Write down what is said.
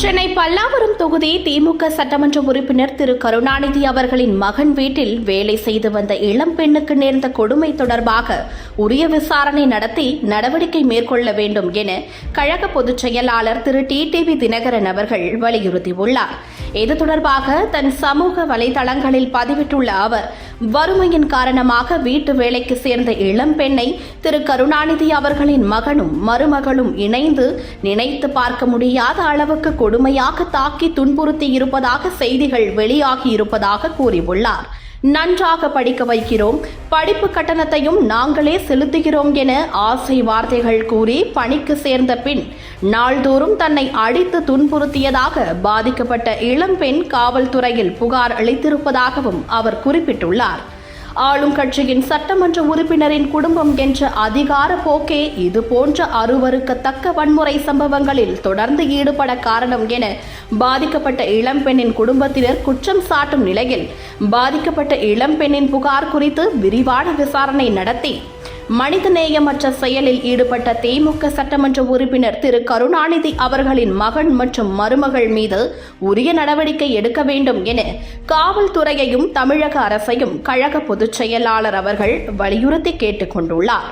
சென்னை பல்லாவரம் தொகுதி திமுக சட்டமன்ற உறுப்பினர் திரு. கருணாநிதி அவர்களின் மகன் வீட்டில் வேலை செய்து வந்த இளம் பெண்ணுக்கு நேர்ந்த கொடுமை தொடர்பாக உரிய விசாரணை நடத்தி நடவடிக்கை மேற்கொள்ள வேண்டும் என கழக பொதுச் செயலாளர் திரு. டி. டிவி தினகரன் அவர்கள் வலியுறுத்தியுள்ளார். இது தொடர்பாக தன் சமூக வலைதளங்களில் பதிவிட்டுள்ள அவர் வறுமையின் காரணமாக வீட்டு வேலைக்கு சேர்ந்த இளம் பெண்ணை திரு. கருணாநிதி அவர்களின் மகனும் மருமகளும் இணைந்து நினைத்து பார்க்க முடியாத அளவுக்கு கொடுமையாக தாக்கி துன்புறுத்தி இருப்பதாக செய்திகள் வெளியாகி இருப்பதாக கூறியுள்ளார். நன்றாக படிக்க வைக்கிறோம். படிப்பு கட்டணத்தையும் நாங்களே செலுத்துகிறோம் என ஆசை வார்த்தைகள் கூறி பணிக்கு சேர்ந்த பின் நாள்தோறும் தன்னை அடித்து துன்புறுத்தியதாக பாதிக்கப்பட்ட இளம்பெண் காவல்துறையில் புகார் அளித்திருப்பதாகவும் அவர் குறிப்பிட்டுள்ளார். ஆளும் கட்சியின் சட்டமன்ற உறுப்பினரின் குடும்பம் என்ற அதிகார போக்கே இது போன்ற அருவருக்கத்தக்க வன்முறை சம்பவங்களில் தொடர்ந்து ஈடுபட காரணம் என பாதிக்கப்பட்ட இளம்பெண்ணின் குடும்பத்தினர் குற்றம் சாட்டும் நிலையில் பாதிக்கப்பட்ட இளம்பெண்ணின் புகார் குறித்து விரிவான விசாரணை நடத்தி மனிதநேயமற்ற செயலில் ஈடுபட்ட திமுக சட்டமன்ற உறுப்பினர் திரு. கருணாநிதி அவர்களின் மகன் மற்றும் மருமகள் மீது உரிய நடவடிக்கை எடுக்க வேண்டும் என காவல்துறையையும் தமிழக அரசையும் கழக பொதுச் செயலாளர் அவர்கள் வலியுறுத்தி கேட்டுக் கொண்டுள்ளார்.